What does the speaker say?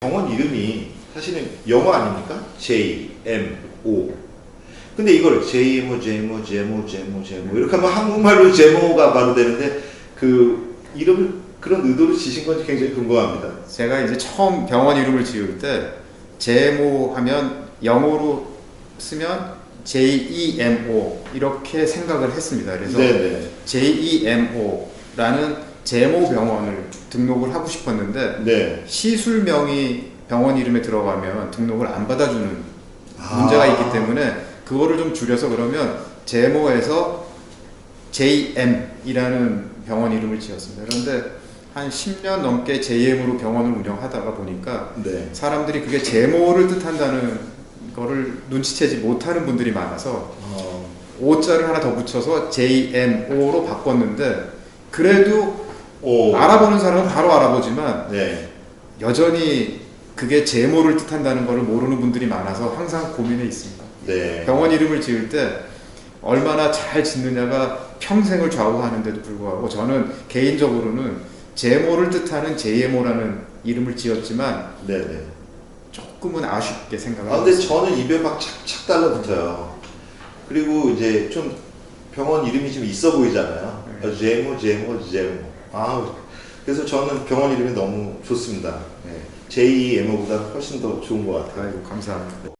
병원 이름이 사실은 영어 아닙니까? J, M, O. 근데 이걸 제모, 제모, 제모, 제모, 제모 이렇게 하면 한국말로 제모가 바로 되는데 그 이름을 그런 의도로 지신 건지 굉장히 궁금합니다. 제가 이제 처음 병원 이름을 지을 때 제모 하면 영어로 쓰면 J-E-M-O 이렇게 생각을 했습니다. 그래서 네네. J-E-M-O라는 제모 병원을 등록을 하고 싶었는데 네. 시술명이 병원 이름에 들어가면 등록을 안 받아주는 아. 문제가 있기 때문에 그거를 좀 줄여서 그러면 제모에서 JM이라는 병원 이름을 지었습니다. 그런데 한 10년 넘게 JM으로 병원을 운영하다가 보니까 네. 사람들이 그게 제모를 뜻한다는 거를 눈치채지 못하는 분들이 많아서 어, O자를 하나 더 붙여서 JMO로 바꿨는데 그래도 오. 알아보는 사람은 바로 알아보지만 네. 여전히 그게 제모를 뜻한다는 것을 모르는 분들이 많아서 항상 고민해 있습니다. 네. 병원 이름을 지을 때 얼마나 잘 짓느냐가 평생을 좌우하는데도 불구하고 저는 개인적으로는 제모를 뜻하는 JMO라는 이름을 지었지만 네네. 조금은 아쉽게 아, 생각하고 근데. 저는 입에 막 착착 달라붙어요. 그리고 이제 좀 병원 이름이 좀 있어 보이잖아요. 네. 아, 제모, 제모, 제모. 아, 그래서 저는 병원 이름이 너무 좋습니다. 네. JEMO보다 훨씬 더 좋은 것 같아요. 아이고 감사합니다.